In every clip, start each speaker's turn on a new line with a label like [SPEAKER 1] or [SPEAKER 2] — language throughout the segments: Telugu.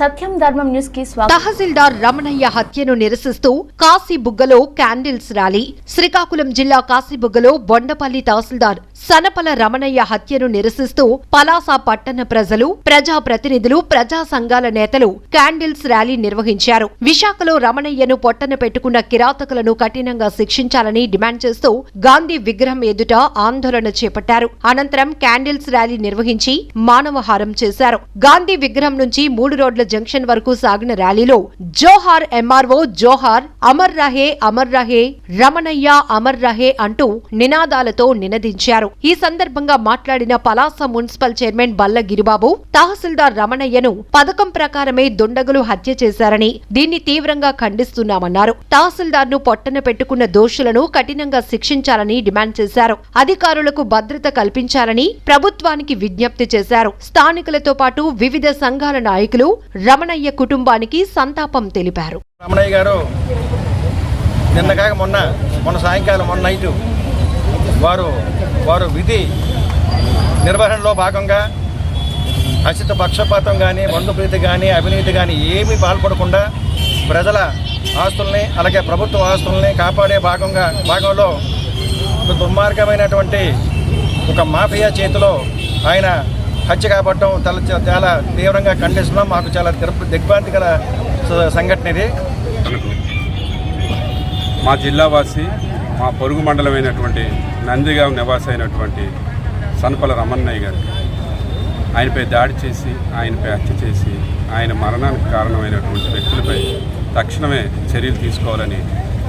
[SPEAKER 1] సత్యం ధర్మం న్యూస్కి స్వాగతం.
[SPEAKER 2] తహసీల్దార్ రమణయ్య హత్యను నిరసిస్తూ కాశీబుగ్గలో క్యాండిల్స్ ర్యాలీ. శ్రీకాకుళం జిల్లా కాశీబుగ్గలో బొండపల్లి తహసీల్దార్ సనపల రమణయ్య హత్యను నిరసిస్తూ పలాస పట్టణ ప్రజలు ప్రజా ప్రతినిధులు ప్రజా సంఘాల నేతలు క్యాండిల్స్ ర్యాలీ నిర్వహించారు. విశాఖలో రమణయ్యను పొట్టన పెట్టుకున్న కిరాతకులను కఠినంగా శిక్షించాలని డిమాండ్ చేస్తూ గాంధీ విగ్రహం ఎదుట ఆందోళన చేపట్టారు. అనంతరం క్యాండిల్స్ ర్యాలీ నిర్వహించి మానవహారం చేశారు. గాంధీ విగ్రహం నుంచి మూడు రోడ్ల జంక్షన్ వరకు సాగిన ర్యాలీలో జోహార్ ఎంఆర్ఓ జోహార్ అమర్ రహే అమర్ రహే రమణయ్య అమర్ రహే అంటూ నినాదాలతో నినదించారు. ఈ సందర్భంగా మాట్లాడిన పలాస మున్సిపల్ చైర్మన్ బల్ల గిరిబాబు తహసీల్దార్ రమణయ్యను పథకం ప్రకారమే దుండగులు హత్య చేశారని దీన్ని తీవ్రంగా ఖండిస్తున్నామన్నారు. తహసీల్దార్ను పొట్టన పెట్టుకున్న దోషులను కఠినంగా శిక్షించాలని డిమాండ్ చేశారు. అధికారులకు భద్రత కల్పించాలని ప్రభుత్వానికి విజ్ఞప్తి చేశారు. స్థానికులతో పాటు వివిధ సంఘాల నాయకులు రమణయ్య కుటుంబానికి సంతాపం తెలిపారు.
[SPEAKER 3] రమణయ్య గారు నిన్న మొన్న మొన్న సాయంకాలం మొన్న నైటు వారు వారు విధి నిర్వహణలో భాగంగా అచిత పక్షపాతం కానీ బంధుప్రీతి కానీ అవినీతి కానీ ఏమీ పాల్పడకుండా ప్రజల ఆస్తుల్ని అలాగే ప్రభుత్వ ఆస్తుల్ని కాపాడే భాగంగా భాగంలో ఒక దుర్మార్గమైనటువంటి ఒక మాఫియా చేతిలో ఆయన హత్య కాబట్టడం చాలా చాలా తీవ్రంగా ఖండిస్తున్నాం. మాకు చాలా దిగ్భ్రాంతి గల స- సంఘటన ఇది.
[SPEAKER 4] మా జిల్లావాసి మా పొరుగు మండలమైనటువంటి నందిగాం నివాస అయినటువంటి సనపల రమణయ్య గారు. ఆయనపై దాడి చేసి ఆయనపై హత్య చేసి ఆయన మరణానికి కారణమైనటువంటి వ్యక్తులపై తక్షణమే చర్యలు తీసుకోవాలని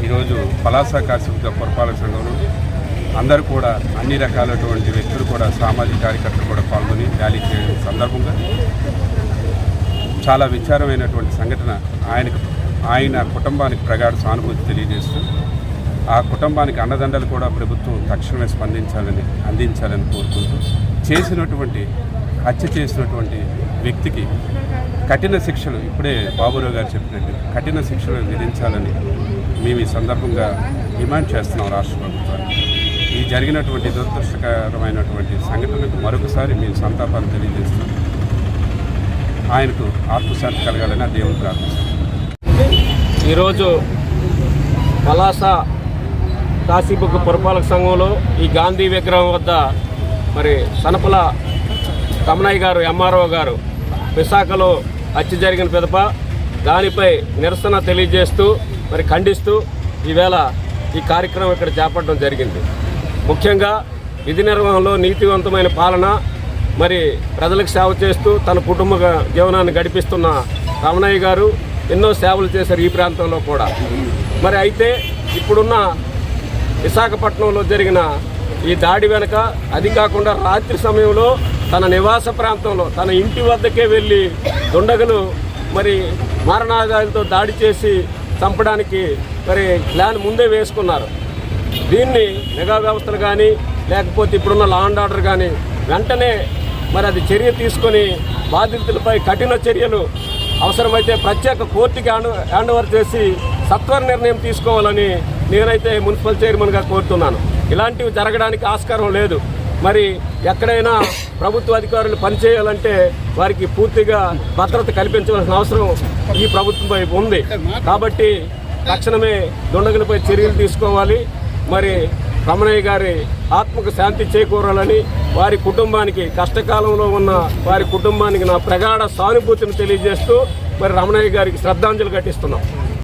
[SPEAKER 4] ఈరోజు పలాస కాశీబుద్ధ పురపాలక సంఘంలో అందరూ కూడా అన్ని రకాలైనటువంటి వ్యక్తులు కూడా సామాజిక కార్యకర్తలు కూడా పాల్గొని ర్యాలీ చేయడం సందర్భంగా చాలా విచారమైనటువంటి సంఘటన ఆయనకు ఆయన కుటుంబానికి ప్రగాఢ సానుభూతి తెలియజేస్తూ ఆ కుటుంబానికి అండదండలు కూడా ప్రభుత్వం తక్షణమే స్పందించాలని అందించాలని కోరుకుంటూ చేసినటువంటి హత్య చేసినటువంటి వ్యక్తికి కఠిన శిక్షలు ఇప్పుడే బాబురావు గారు చెప్పినట్టు కఠిన శిక్షలు విధించాలని మేము ఈ సందర్భంగా డిమాండ్ చేస్తున్నాం రాష్ట్ర ప్రభుత్వాన్ని ఈ జరిగినటువంటి దురదృష్టకరమైనటువంటి సంఘటనకు మరొకసారి మేము సంతాపాలు తెలియజేస్తున్నాం ఆయనకు ఆత్మశాంతి కలగాలని ఆ దేవుని ప్రార్థిస్తున్నాం.
[SPEAKER 5] ఈరోజు పలాస కాశీబుక్ పురపాలక సంఘంలో ఈ గాంధీ విగ్రహం వద్ద మరి సనపల కమనయ్య గారు ఎంఆర్ఓ గారు విశాఖలో హత్య జరిగిన పిదప దానిపై నిరసన తెలియజేస్తూ మరి ఖండిస్తూ ఈవేళ ఈ కార్యక్రమం ఇక్కడ చేపట్టడం జరిగింది. ముఖ్యంగా విధి నిర్వహణలో నీతివంతమైన పాలన మరి ప్రజలకు సేవ చేస్తూ తన కుటుంబ జీవనాన్ని గడిపిస్తున్న రమణయ్య గారు ఎన్నో సేవలు చేశారు ఈ ప్రాంతంలో కూడా. మరి అయితే ఇప్పుడున్న విశాఖపట్నంలో జరిగిన ఈ దాడి వెనుక అది కాకుండా రాత్రి సమయంలో తన నివాస ప్రాంతంలో తన ఇంటి వద్దకే వెళ్ళి దుండగులు మరి మారణాదాలతో దాడి చేసి చంపడానికి మరి ప్లాన్ ముందే వేసుకున్నారు. దీన్ని నిఘా వ్యవస్థలు కానీ లేకపోతే ఇప్పుడున్న లా అండ్ ఆర్డర్ కానీ వెంటనే మరి అది చర్య తీసుకొని బాధితులపై కఠిన చర్యలు అవసరమైతే ప్రత్యేక కోర్టుకి హ్యాండ్ హ్యాండ్ ఓవర్ చేసి సత్వర నిర్ణయం తీసుకోవాలని నేనైతే మున్సిపల్ చైర్మన్గా కోరుతున్నాను. ఇలాంటివి జరగడానికి ఆస్కారం లేదు. మరి ఎక్కడైనా ప్రభుత్వ అధికారులు పనిచేయాలంటే వారికి పూర్తిగా భద్రత కల్పించవలసిన అవసరం ఈ ప్రభుత్వంపై ఉంది. కాబట్టి తక్షణమే దుండగులపై చర్యలు తీసుకోవాలి. మరి రమణయ్య గారి ఆత్మకు శాంతి చేకూరాలని వారి కుటుంబానికి కష్టకాలంలో ఉన్న వారి కుటుంబానికి నా ప్రగాఢ సానుభూతిని తెలియజేస్తూ మరి రమణయ్య గారికి శ్రద్ధాంజలి ఘటిస్తున్నాం.